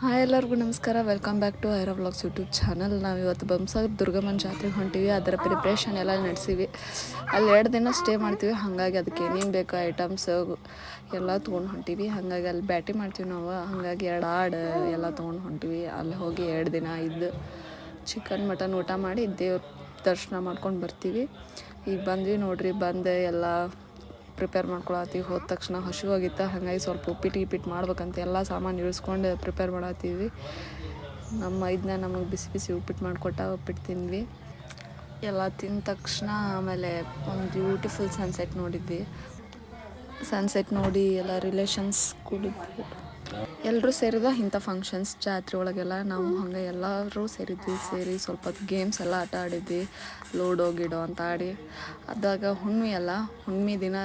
Hi ಎಲ್ಲರಿಗೂ ನಮಸ್ಕಾರ. Welcome back to ಐರೋ ವ್ಲಾಗ್ಸ್ ಯೂಟ್ಯೂಬ್ ಚಾನಲ್ ನಾವು ಇವತ್ತು ಬಂಸಾಗರ್ ದುರ್ಗಮ್ಮನ ಜಾತ್ರೆಗೆ ಹೊಂಟೀವಿ. ಅದರ ಪ್ರಿಪ್ರೇಷನ್ ಎಲ್ಲ ನಡೆಸೀವಿ. ಅಲ್ಲಿ ಎರಡು ದಿನ ಸ್ಟೇ ಮಾಡ್ತೀವಿ. ಹಾಗಾಗಿ ಅದಕ್ಕೆ ಏನೇನು ಬೇಕೋ ಐಟಮ್ಸ್ ಎಲ್ಲ ತೊಗೊಂಡು ಹೊಂಟೀವಿ. ಹಾಗಾಗಿ ಅಲ್ಲಿ ಬ್ಯಾಟಿ ಮಾಡ್ತೀವಿ ನಾವು. ಹಾಗಾಗಿ ಎರಡು ಆಡು ಎಲ್ಲ ತೊಗೊಂಡು ಹೊಂಟೀವಿ. ಅಲ್ಲಿ ಹೋಗಿ ಎರಡು ದಿನ ಇದ್ದು ಚಿಕನ್ ಮಟನ್ ಊಟ ಮಾಡಿ ದೇವ್ರ ದರ್ಶನ ಮಾಡ್ಕೊಂಡು ಬರ್ತೀವಿ. ಈಗ ಬಂದ್ವಿ ನೋಡ್ರಿ. ಬಂದು ಎಲ್ಲ ಪ್ರಿಪೇರ್ ಮಾಡ್ಕೊಳತ್ತೀವಿ. ಹೋದ ತಕ್ಷಣ ಹಸಿವಾಗಿತ್ತು, ಹಾಗಾಗಿ ಸ್ವಲ್ಪ ಉಪ್ಪಿಟ್ಟು ಗಿಪ್ಪಿಟ್ಟು ಮಾಡ್ಬೇಕಂತ ಎಲ್ಲ ಸಾಮಾನು ಇಳಿಸ್ಕೊಂಡು ಪ್ರಿಪೇರ್ ಮಾಡತ್ತೀವಿ. ನಮ್ಮ ಇದನ್ನ ನಮಗೆ ಬಿಸಿ ಬಿಸಿ ಉಪ್ಪಿಟ್ಟು ಮಾಡಿಕೊಟ್ಟ ಉಪ್ಪಿಟ್ಟು ತಿಂದ್ವಿ. ಎಲ್ಲ ತಿಂದ ತಕ್ಷಣ ಆಮೇಲೆ ಒಂದು ಬ್ಯೂಟಿಫುಲ್ ಸನ್ಸೆಟ್ ನೋಡಿದ್ವಿ. ಸನ್ಸೆಟ್ ನೋಡಿ ಎಲ್ಲ ರಿಲೇಷನ್ಸ್ ಕೂಡಿದ್ವಿ. ಎಲ್ಲರೂ ಸೇರಿದ ಇಂಥ ಫಂಕ್ಷನ್ಸ್ ಜಾತ್ರೆ ಒಳಗೆಲ್ಲ ನಾವು ಹಂಗೆ ಎಲ್ಲರೂ ಸೇರಿದ್ವಿ, ಸೇರಿ ಸ್ವಲ್ಪ ಗೇಮ್ಸ್ ಎಲ್ಲ ಆಟ ಆಡಿದ್ವಿ, ಲೂಡೋ, ಗಿಡೋ ಅಂತ ಆಡಿ. ಅದಾಗ ಹುಣ್ಮೆ ಅಲ್ಲ, ಹುಣ್ಮೆ ದಿನ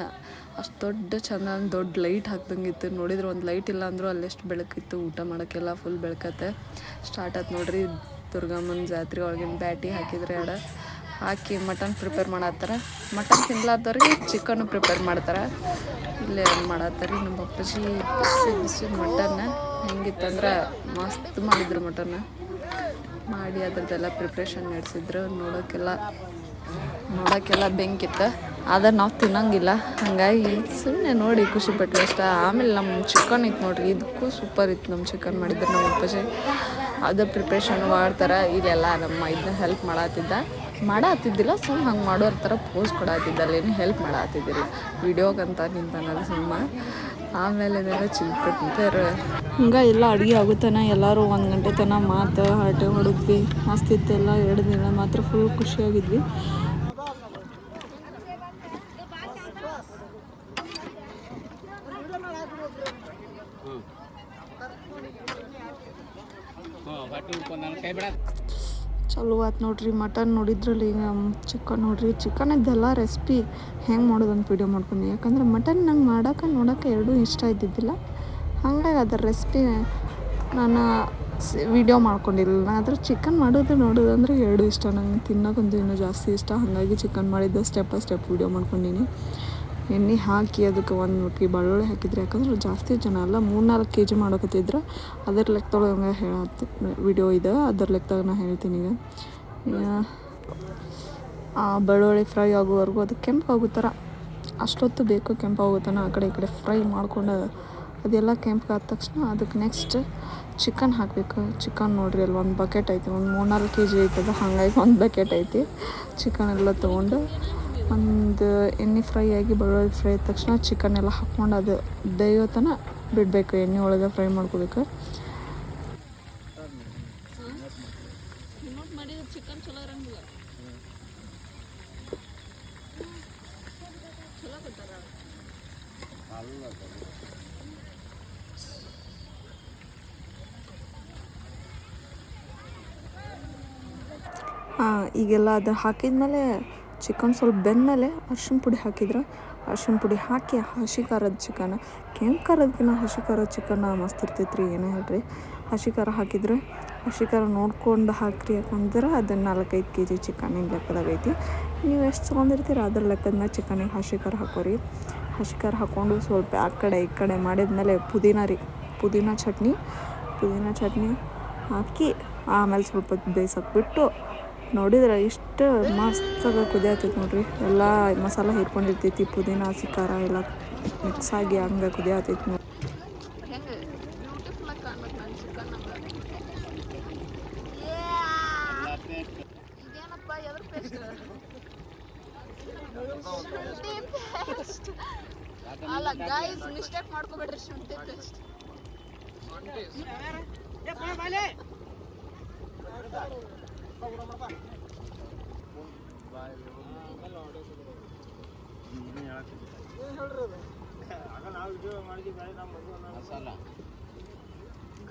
ಅಷ್ಟು ದೊಡ್ಡ ಚಂದ, ದೊಡ್ಡ ಲೈಟ್ ಹಾಕ್ದಂಗಿತ್ತು. ನೋಡಿದ್ರೆ ಒಂದು ಲೈಟ್ ಇಲ್ಲ ಅಂದರೂ ಅಲ್ಲೆಷ್ಟು ಬೆಳಕಿತ್ತು, ಊಟ ಮಾಡೋಕ್ಕೆಲ್ಲ ಫುಲ್ ಬೆಳಕತ್ತೆ. ಸ್ಟಾರ್ಟ್ ಆಯ್ತು ನೋಡ್ರಿ, ದುರ್ಗಮ್ಮನ ಜಾತ್ರೆ ಒಳಗಿನ ಬ್ಯಾಟಿ ಹಾಕಿದ್ರೆ ಆಡ. ಹಾಕಿ ಮಟನ್ ಪ್ರಿಪೇರ್ ಮಾಡತ್ತಾರ. ಮಟನ್ ತಿನ್ಲಾರ್ದವ್ರಿಗೆ ಚಿಕನ್ ಪ್ರಿಪೇರ್ ಮಾಡ್ತಾರೆ. ಇಲ್ಲೇ ಮಾಡತ್ತಾರ ನಮ್ಮ ಅಪ್ಪಾಜಿ ಬಿಸಿ ಬಿಸಿ ಮಟನ್ನ ಹೆಂಗಿತ್ತಂದ್ರೆ ಮಸ್ತ್ ಮಾಡಿದ್ರು ಮಟನ್ನ ಮಾಡಿ ಅದ್ರದ್ದೆಲ್ಲ ಪ್ರಿಪ್ರೇಷನ್ ನಡೆಸಿದ್ರು. ನೋಡೋಕ್ಕೆಲ್ಲ ನೋಡೋಕ್ಕೆಲ್ಲ ಬೆಂಕಿತ್ತು. ಆದ್ರೆ ನಾವು ತಿನ್ನಂಗಿಲ್ಲ. ಹಾಗಾಗಿ ಸುಮ್ಮನೆ ನೋಡಿ ಖುಷಿ ಪಟ್ವಿ ಅಷ್ಟ. ಆಮೇಲೆ ನಮ್ಮ ಚಿಕನ್ ಇತ್ತು ನೋಡ್ರಿ ಇದಕ್ಕೂ ಸೂಪರ್ ಇತ್ತು ನಮ್ಮ ಚಿಕನ್ ಮಾಡಿದ್ರು ನಮ್ಮ ಅಪ್ಪಾಜಿ. ಅದು ಪ್ರಿಪ್ರೇಷನ್ ಮಾಡ್ತಾರೆ. ಇಲ್ಲೆಲ್ಲ ನಮ್ಮ ಇದನ್ನ ಹೆಲ್ಪ್ ಮಾಡತ್ತಿದ್ದ ಮಾಡತ್ತಿದ್ದಿಲ್ಲ ಸುಮ್ಮನೆ ಹಂಗೆ ಮಾಡೋರ ಥರ ಪೋಸ್ ಕೊಡಾತಿದ್ದಲ್ಲ ಏನು ಹೆಲ್ಪ್ ಮಾಡತ್ತಿದ್ದಿಲ್ಲ ವಿಡಿಯೋಗಂತ ನಿಂತಾನಲ್ಲ ಸುಮ್ಮ ಆಮೇಲೆ ಇದೆಲ್ಲ ಚಿಲ್ಪಟ್ಟಿದ್ದಾರೆ ಹಿಂಗೆ ಎಲ್ಲ ಅಡುಗೆ ಆಗುತ್ತಾನ ಎಲ್ಲರೂ ಒಂದು ಗಂಟೆ ತನಕ ಮಾತು ಹರಟೆ ಹೊಡಿದ್ವಿ ಮಸ್ತ್ ಎಲ್ಲ ಎರಡು ದಿನ ಮಾತ್ರ ಫುಲ್ ಖುಷಿಯಾಗಿದ್ವಿ ಚಲೋ ಆಯ್ತು ನೋಡ್ರಿ. ಮಟನ್ ನೋಡಿದ್ರಲ್ಲಿ ಈಗ ಚಿಕನ್ ನೋಡ್ರಿ. ಚಿಕನ್ ಇದ್ದೆಲ್ಲ ರೆಸಿಪಿ ಹೆಂಗೆ ಮಾಡೋದು ಅಂತ ವಿಡಿಯೋ ಮಾಡ್ಕೊಂಡು. ಯಾಕಂದ್ರೆ ಮಟನ್ ನಂಗೆ ಮಾಡೋಕೆ ನೋಡೋಕೆ ಎರಡೂ ಇಷ್ಟ ಇದ್ದಿದ್ದಿಲ್ಲ. ಹಾಗಾಗಿ ಅದರ ರೆಸಿಪಿ ನಾನು ವಿಡಿಯೋ ಮಾಡ್ಕೊಂಡಿರಲಿಲ್ಲ. ಆದರೆ ಚಿಕನ್ ಮಾಡೋದು ನೋಡೋದು ಅಂದರೆ ಎರಡೂ ಇಷ್ಟ. ನಂಗೆ ತಿನ್ನೋಕ್ಕಂತೂ ಇನ್ನೂ ಜಾಸ್ತಿ ಇಷ್ಟ. ಹಾಗಾಗಿ ಚಿಕನ್ ಮಾಡಿದ್ದು ಸ್ಟೆಪ್ ಬೈ ಸ್ಟೆಪ್ ವೀಡಿಯೋ ಮಾಡ್ಕೊಂಡೀನಿ. ಎಣ್ಣೆ ಹಾಕಿ ಅದಕ್ಕೆ ಒಂದು ಮುಟ್ಟಿ ಬೆಳ್ಳುಳ್ಳಿ ಹಾಕಿದ್ರೆ ಯಾಕಂದ್ರೆ ಜಾಸ್ತಿ ಜನ ಅಲ್ಲ ಮೂರು ನಾಲ್ಕು ಕೆ ಜಿ ಮಾಡೋಕತ್ತಿದ್ರೆ ಅದ್ರ ಲೆಕ್ಕದೊಳಗೆ ಹೇಳತ್ತೆ ವಿಡಿಯೋ ಇದೆ, ಅದ್ರ ಲೆಕ್ಕದಾಗ ನಾ ಹೇಳ್ತೀನಿ ಈಗ. ಆ ಬೆಳ್ಳುಳ್ಳಿ ಫ್ರೈ ಆಗುವವರೆಗೂ ಅದು ಕೆಂಪು ಥರ, ಅಷ್ಟೊತ್ತು ಬೇಕು ತನ ಆ ಕಡೆ ಈ ಕಡೆ ಫ್ರೈ ಮಾಡ್ಕೊಂಡು ಅದೆಲ್ಲ ಕೆಂಪಾದ ತಕ್ಷಣ ಅದಕ್ಕೆ ನೆಕ್ಸ್ಟ್ ಚಿಕನ್ ಹಾಕಬೇಕು. ಚಿಕನ್ ನೋಡ್ರಿ ಅಲ್ಲಿ ಒಂದು ಬಕೆಟ್ ಐತಿ, ಒಂದು ಮೂರ್ನಾಲ್ಕು ಕೆ ಜಿ ಐತದ ಹಾಗಾಗಿ ಒಂದು ಬಕೆಟ್ ಐತಿ. ಚಿಕನ್ ಎಲ್ಲ ತೊಗೊಂಡು ಒಂದು ಎಣ್ಣೆ ಫ್ರೈ ಆಗಿ ಬೆಳ್ಳುಳ್ಳಿ ಫ್ರೈ ಆದ ತಕ್ಷಣ ಚಿಕನ್ ಎಲ್ಲ ಹಾಕ್ಕೊಂಡು ಅದು ಬೇಯೋ ತನಕ ಬಿಡಬೇಕು ಎಣ್ಣೆ ಒಳಗೆ ಫ್ರೈ ಮಾಡ್ಕೋಬೇಕು. ಹಾಂ ಈಗೆಲ್ಲ ಅದು ಹಾಕಿದ್ಮೇಲೆ ಚಿಕನ್ ಸ್ವಲ್ಪ ಬೆಂದಮೇಲೆ ಅರ್ಶಿಣ ಪುಡಿ ಹಾಕಿದ್ರೆ ಅರ್ಶಿನ ಪುಡಿ ಹಾಕಿ ಹಸಿ ಖಾರದ ಚಿಕನ್, ಕೆಂಪು ಖಾರದಕ್ಕಿಂತ ಹಸಿ ಖಾರದ ಚಿಕನ್ ಮಸ್ತ್ ಇರ್ತೈತ್ರಿ ಏನೇ ಹೇಳ್ರಿ. ಹಸಿ ಖಾರ ಹಾಕಿದ್ರೆ ಹಸಿ ಖಾರ ನೋಡ್ಕೊಂಡು ಹಾಕ್ರಿ ಯಾಕಂದ್ರೆ ಅದನ್ನು ನಾಲ್ಕೈದು ಕೆ ಜಿ ಚಿಕನಿನ ಲೆಕ್ಕದಾಗ ಐತಿ. ನೀವು ಎಷ್ಟು ತೊಗೊಂಡಿರ್ತೀರ ಅದ್ರ ಲೆಕ್ಕದ ಮೇಲೆ ಚಿಕನಿಗೆ ಹಸಿ ಖಾರ ಹಾಕೋರಿ. ಹಸಿ ಖಾರ ಹಾಕ್ಕೊಂಡು ಸ್ವಲ್ಪ ಆ ಕಡೆ ಈ ಕಡೆ ಮಾಡಿದ್ಮೇಲೆ ಪುದೀನ ರೀ, ಪುದೀನ ಚಟ್ನಿ ಪುದೀನ ಚಟ್ನಿ ಹಾಕಿ ಆಮೇಲೆ ಸ್ವಲ್ಪ ಬೇಯ್ಸಕ್ಕೆ ಬಿಟ್ಟು ನೋಡಿದ್ರೆ ಇಷ್ಟು ಮಸ್ತಾಗ ಕುದಿಯತ್ತೈತೆ ನೋಡ್ರಿ. ಎಲ್ಲ ಮಸಾಲ ಹಿಡ್ಕೊಂಡಿರ್ತೈತಿ ಪುದೀನ ಹಸಿ ಖಾರ ಎಲ್ಲ ಮಿಕ್ಸ್ ಆಗಿ ಹಂಗೆ ಕುದಿಯತ್ತೈತಿ ನೋಡಿ ಮಾಡ್ಕೋಬೇಡ್ರಿ ಶುಂಠಿ ಪೇಸ್ಟ್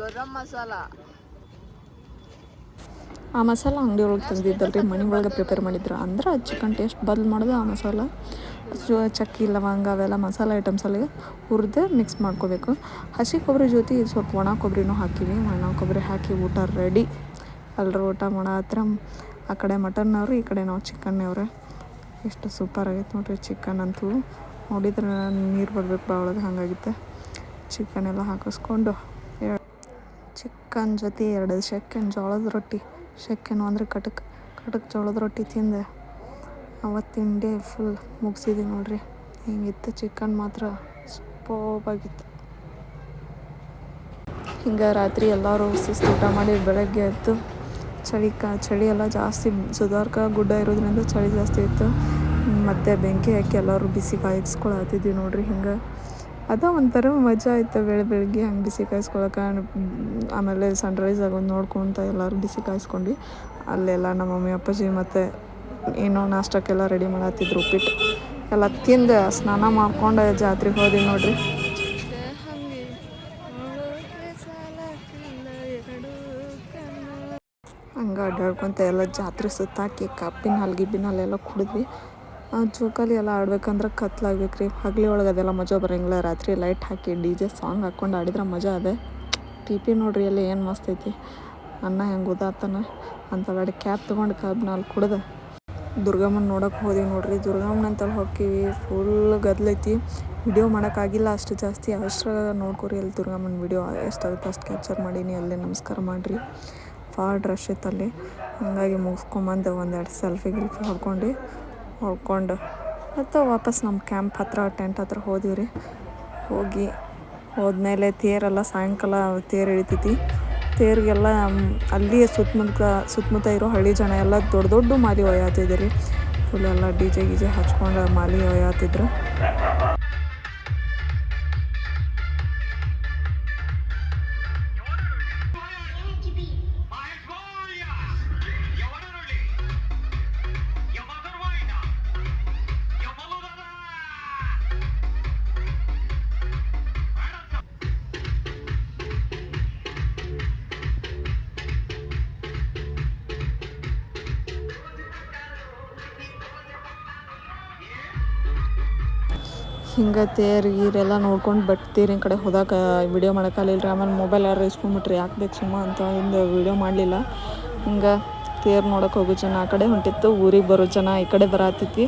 ಗರಂ ಮಸಾಲ. ಆ ಮಸಾಲ ಅಂಗಡಿ ಒಳಗೆ ತಂದಿದ್ದಲ್ರಿ ಮನೆ ಒಳಗೆ ಪ್ರಿಪೇರ್ ಮಾಡಿದ್ರು. ಅಂದ್ರೆ ಚಿಕನ್ ಟೇಸ್ಟ್ ಬದಲು ಮಾಡೋದು ಆ ಮಸಾಲ. ಚಕ್ಕಿ ಲವಂಗ ಅವೆಲ್ಲ ಮಸಾಲ ಐಟಮ್ಸ್ ಅಲ್ಲಿ ಹುರಿದು ಮಿಕ್ಸ್ ಮಾಡ್ಕೋಬೇಕು. ಹಸಿ ಕೊಬ್ಬರಿ ಜೊತೆ ಸ್ವಲ್ಪ ಒಣ ಕೊಬ್ಬರಿನೂ ಹಾಕಿವಿ. ಒಣ ಕೊಬ್ಬರಿ ಹಾಕಿ ಊಟ ರೆಡಿ ಎಲ್ಲರೂ ಊಟ ಮಾಡೋ ಹತ್ರ ಆ ಕಡೆ ಮಟನ್ನವರು ಈ ಕಡೆ ನಾವು ಚಿಕನ್ನವ್ರೆ ಎಷ್ಟು ಸೂಪರ್ ಆಗೈತೆ ನೋಡ್ರಿ ಚಿಕನ್ ಅಂತೂ. ನೋಡಿದ್ರೆ ನೀರು ಬರಬೇಕು ಬಾ ಒಳಗೆ ಹಂಗಾಗಿತ್ತೆ. ಚಿಕನ್ ಎಲ್ಲ ಹಾಕಿಸ್ಕೊಂಡು ಚಿಕನ್ ಜೊತೆ ಎರಡು ಶೆಕೆನ್ ಜೋಳದ ರೊಟ್ಟಿ. ಶೆಕೆನು ಅಂದರೆ ಕಟಕ್ ಕಟಕ್ ಜೋಳದ ರೊಟ್ಟಿ ತಿಂದೆ. ಅವತ್ತಿನ ಡೇ ಫುಲ್ ಮುಗಿಸಿದೆ ನೋಡ್ರಿ. ಹಿಂಗಿತ್ತು ಚಿಕನ್ ಮಾತ್ರ ಸ್ಪೋಬಾಗಿತ್ತು ಹಿಂಗೆ ರಾತ್ರಿ ಎಲ್ಲರೂ ಸುಸ್ತು ಊಟ ಮಾಡಿ ಬೆಳಗ್ಗೆ ಎದ್ದು ಚಳಿ ಕ ಚಳಿ ಎಲ್ಲ ಜಾಸ್ತಿ ಸುಧಾರ್ಕ ಗುಡ್ಡ ಇರೋದ್ರಿಂದ ಚಳಿ ಜಾಸ್ತಿ ಇತ್ತು. ಮತ್ತು ಬೆಂಕಿ ಹಾಕಿ ಎಲ್ಲರೂ ಬಿಸಿ ಕಾಯಿಸ್ಕೊಳತ್ತಿದ್ವಿ ನೋಡ್ರಿ ಹಿಂಗೆ. ಅದ ಒಂಥರ ಮಜಾ ಆಯ್ತು ಬೆಳೆ ಬೆಳಗ್ಗೆ ಹಂಗೆ ಬಿಸಿ ಕಾಯಿಸ್ಕೊಳಕ್ಕೆ ಆಮೇಲೆ ಸನ್ರೈಸ್ ಆಗೋದು ನೋಡ್ಕೊತ ಎಲ್ಲರೂ ಬಿಸಿ ಕಾಯಿಸ್ಕೊಂಡು ಅಲ್ಲೆಲ್ಲ ನಮ್ಮ ಮಮ್ಮಿ, ಅಪ್ಪಾಜಿ ಮತ್ತು ಏನೋ ನಾಷ್ಟಕ್ಕೆಲ್ಲ ರೆಡಿ ಮಾಡತ್ತಿದ್ರು ಉಪ್ಪಿಟ್ಟು ಎಲ್ಲ ತಿಂದು ಸ್ನಾನ ಮಾಡ್ಕೊಂಡು ಜಾತ್ರೆಗೆ ಹೋದ್ವಿ ನೋಡ್ರಿ. ಹಂಗೆ ಅಡ್ಡಾಡ್ಕೊತ ಎಲ್ಲ ಜಾತ್ರೆ ಸುತ್ತಾಕಿ ಕಪ್ಪಿನ ಹಾಲು ಗಿಬ್ಬಿನ ಕುಡಿದ್ವಿ. ಜೋಕಾಲಿ ಎಲ್ಲ ಆಡ್ಬೇಕಂದ್ರೆ ಕತ್ಲಾಗ್ಬೇಕು ರೀ ಹಗಲಿ ಒಳಗೆ ಅದೆಲ್ಲ ಮಜಾ ಬರೋಂಗಿಲ್ಲ. ರಾತ್ರಿ ಲೈಟ್ ಹಾಕಿ ಡಿ ಜೆ ಸಾಂಗ್ ಹಾಕ್ಕೊಂಡು ಆಡಿದ್ರೆ ಮಜಾ ಅದೇ. ಟಿ ಪಿ ನೋಡ್ರಿ ಅಲ್ಲಿ ಏನು ಮಸ್ತ್ ಐತಿ. ಅನ್ನ ಹೆಂಗೆ ಉದಾತನ ಅಂತ ಗಾಡಿ ಕ್ಯಾಬ್ ತೊಗೊಂಡು ಕ್ಯಾಬ್ ನಾಲ್ಕು ಕುಡ್ದು. ದುರ್ಗಮ್ಮನ ನೋಡೋಕೆ ಹೋದಿವಿ ನೋಡ್ರಿ. ದುರ್ಗಮ್ಮನ ಅಂತಲ್ಲಿ ಹೋಗ್ತೀವಿ. ಫುಲ್ ಗದ್ಲೈತಿ ವಿಡಿಯೋ ಮಾಡೋಕ್ಕಾಗಿಲ್ಲ ಅಷ್ಟು ಜಾಸ್ತಿ ಅಷ್ಟ್ರಾಗ ನೋಡ್ಕೊರಿ ಅಲ್ಲಿ ದುರ್ಗಮ್ಮನ ವಿಡಿಯೋ ಎಷ್ಟಾಗುತ್ತೆ ಅಷ್ಟು ಕ್ಯಾಪ್ಚರ್ ಮಾಡೀನಿ. ಅಲ್ಲೇ ನಮಸ್ಕಾರ ಮಾಡಿರಿ. ಭಾಳ ರಶ್ ಇತ್ತು ಅಲ್ಲಿ. ಹಂಗಾಗಿ ಮುಗಿಸ್ಕೊಂಬಂದು ಒಂದೆರಡು ಸೆಲ್ಫಿ ಗಿಲ್ಫಿ ಹೊಡ್ಕೊಂಡು. ಹೊಡ್ಕೊಂಡು ಮತ್ತು ವಾಪಸ್ ನಮ್ಮ ಕ್ಯಾಂಪ್ ಹತ್ರ, ಟೆಂಟ್ ಹತ್ರ ಹೋದಿವಿ ರೀ. ಹೋಗಿ ಹೋದ್ಮೇಲೆ ತೇರೆಲ್ಲ ಸಾಯಂಕಾಲ ತೇರು ಇಳಿತೈತಿ. ತೇರಿಗೆಲ್ಲ ಅಲ್ಲಿಯೇ ಸುತ್ತಮುತ್ತ ಸುತ್ತಮುತ್ತ ಇರೋ ಹಳ್ಳಿ ಜನ ಎಲ್ಲ ದೊಡ್ಡ ದೊಡ್ಡ ಮಾಲಿ ಒಯ್ಯತ್ತಿದ್ರು ರೀ. ಫುಲ್ ಎಲ್ಲ ಡಿ ಜೆ ಗಿಜೆ ಹಚ್ಕೊಂಡು ಮಾಲಿ ಒಯ್ಯತ್ತಿದ್ರು ಹಿಂಗೆ ತೇರು ಗೀರೆಲ್ಲ ನೋಡ್ಕೊಂಡು ಬಟ್ ತೇರಿನ ಕಡೆ ಹೋದಾಗ ವಿಡಿಯೋ ಮಾಡೋಕ್ಕಾಗಲಿಲ್ಲ ರೀ ಆಮೇಲೆ ಮೊಬೈಲ್ ಯಾರು ಇಸ್ಕೊಂಬಿಟ್ರಿ ಯಾಕೆ ಬೇಕು ಸುಮ್ಮ ಅಂತ ಹಿಂದೆ ವಿಡಿಯೋ ಮಾಡಲಿಲ್ಲ. ಹಿಂಗೆ ತೇರು ನೋಡೋಕೆ ಹೋಗೋ ಜನ ಆ ಕಡೆ ಹೊಂಟಿತ್ತು, ಊರಿಗೆ ಬರೋ ಜನ ಈ ಕಡೆ ಬರತ್ತಿದ್ವಿ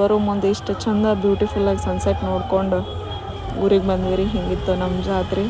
ಬರೋ ಮುಂದೆ ಇಷ್ಟು ಚಂದ ಬ್ಯೂಟಿಫುಲ್ಲಾಗಿ ಸನ್ಸೆಟ್ ನೋಡ್ಕೊಂಡು ಊರಿಗೆ ಬಂದ್ವಿ ರೀ. ಹಿಂಗಿತ್ತು ನಮ್ಮ ಜಾತ್ರೆ.